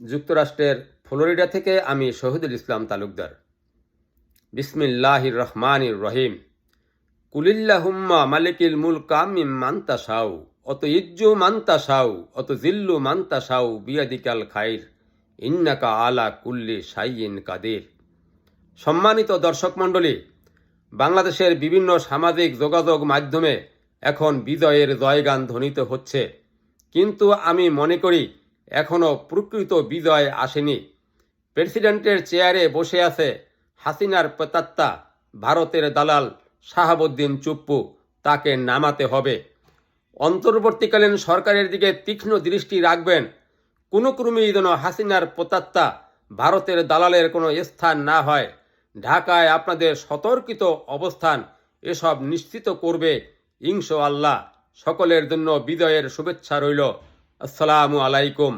যুক্তরাষ্ট্রের ফ্লোরিডা থেকে আমি শহীদুল ইসলাম তালুকদার। বিসমিল্লাহির রহমানির রহিম কুলিল্লাহুম্মা মালিকিল মুল কামিম মান্তা সাউ অত ইজ্জু মান্তা সাউ অত জিল্লু মান্তা সাউ বিয়াদিকাল খাইর। ইন্নাকা আলা কুল্লি সাইয়িন কাদের। সম্মানিত দর্শক মণ্ডলী, বাংলাদেশের বিভিন্ন সামাজিক যোগাযোগ মাধ্যমে এখন বিজয়ের জয়গান ধ্বনিত হচ্ছে। কিন্তু আমি মনে করি এখনও প্রকৃত বিজয় আসেনি। প্রেসিডেন্টের চেয়ারে বসে আছে হাসিনার পেতাত্তা, ভারতের দালাল শাহাবুদ্দিন চুপ্পু। তাকে নামাতে হবে। অন্তর্বর্তীকালীন সরকারের দিকে তীক্ষ্ণ দৃষ্টি রাখবেন। কোনো ক্রমেই যেন হাসিনার প্রতাত্তা ভারতের দালালের কোনো স্থান না হয়। ঢাকায় আপনাদের সতর্কিত অবস্থান এসব নিশ্চিত করবে ইংশো আল্লাহ সকলের জন্য বিজয়ের শুভেচ্ছা রইল। আসসালামু আলাইকুম।